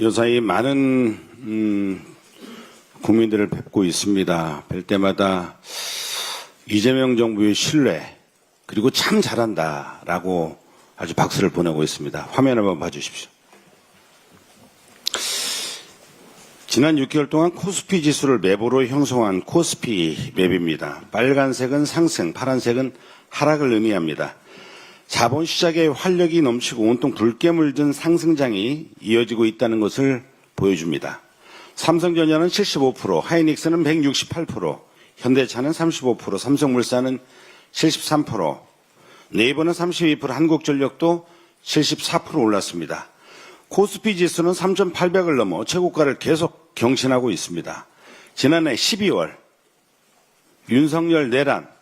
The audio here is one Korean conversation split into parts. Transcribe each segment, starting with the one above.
요사이 많은 음, 국민들을 뵙고 있습니다. 뵐 때마다 이재명 정부의 신뢰 그리고 참 잘한다라고 아주 박수를 보내고 있습니다. 화면 한번 봐주십시오. 지난 6개월 동안 코스피 지수를 맵으로 형성한 코스피 맵입니다. 빨간색은 상승, 파란색은 하락을 의미합니다. 자본 시장의 활력이 넘치고 온통 붉게 물든 상승장이 이어지고 있다는 것을 보여줍니다. 삼성전자는 75%, 하이닉스는 168%, 현대차는 35%, 삼성물산은 73%, 네이버는 32%, 한국전력도 74% 올랐습니다. 코스피 지수는 3,800을 넘어 최고가를 계속 경신하고 있습니다. 지난해 12월 윤석열 내란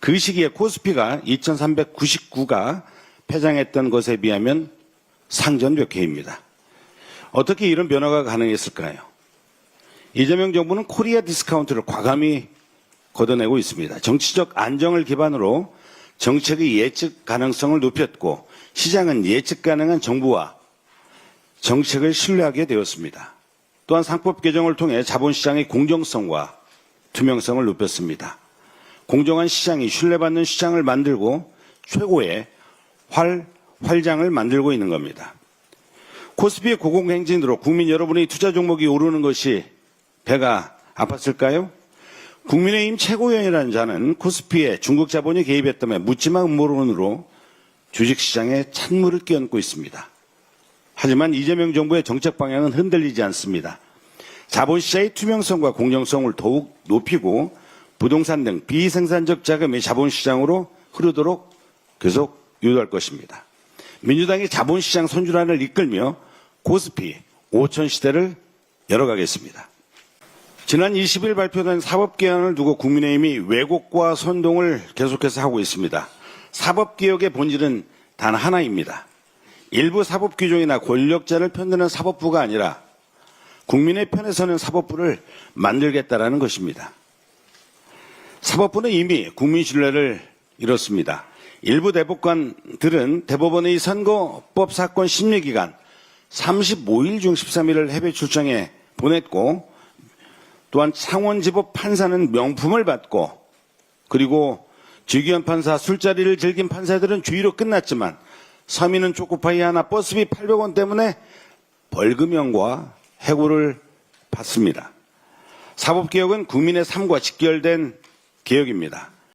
그 시기에 코스피가 2,399가 폐장했던 것에 비하면 상전 몇 회입니다. 어떻게 이런 변화가 가능했을까요? 이재명 정부는 코리아 디스카운트를 과감히 걷어내고 있습니다. 정치적 안정을 기반으로 정책의 예측 가능성을 높였고 시장은 예측 가능한 정부와 정책을 신뢰하게 되었습니다. 또한 상법 개정을 통해 자본시장의 공정성과 투명성을 높였습니다. 공정한 시장이 신뢰받는 시장을 만들고 최고의 활, 활장을 만들고 있는 겁니다. 코스피의 고공행진으로 국민 여러분의 투자 종목이 오르는 것이 배가 아팠을까요? 국민의힘 최고위원이라는 자는 코스피에 중국 자본이 개입했다며 묻지마 음모론으로 주식시장에 찬물을 끼얹고 있습니다. 하지만 이재명 정부의 정책 방향은 흔들리지 않습니다. 자본시장의 투명성과 공정성을 더욱 높이고 부동산 등 비생산적 자금이 자본시장으로 흐르도록 계속 유도할 것입니다. 민주당이 자본시장 선순환을 이끌며 고스피 5천 시대를 열어가겠습니다. 지난 20일 발표된 사법개혁을 두고 국민의힘이 왜곡과 선동을 계속해서 하고 있습니다. 사법개혁의 본질은 단 하나입니다. 일부 사법 규정이나 권력자를 편드는 사법부가 아니라 국민의 편에 서는 사법부를 만들겠다라는 것입니다. 사법부는 이미 국민 신뢰를 잃었습니다. 일부 대법관들은 대법원의 선거법 사건 심리 기간 35일 중 13일을 해외 출장에 보냈고 또한 창원지법 판사는 명품을 받고 그리고 주기현 판사 술자리를 즐긴 판사들은 주의로 끝났지만 서민은 초코파이 하나 버스비 800원 때문에 벌금형과 해고를 받습니다. 사법개혁은 국민의 삶과 직결된 개혁입니다.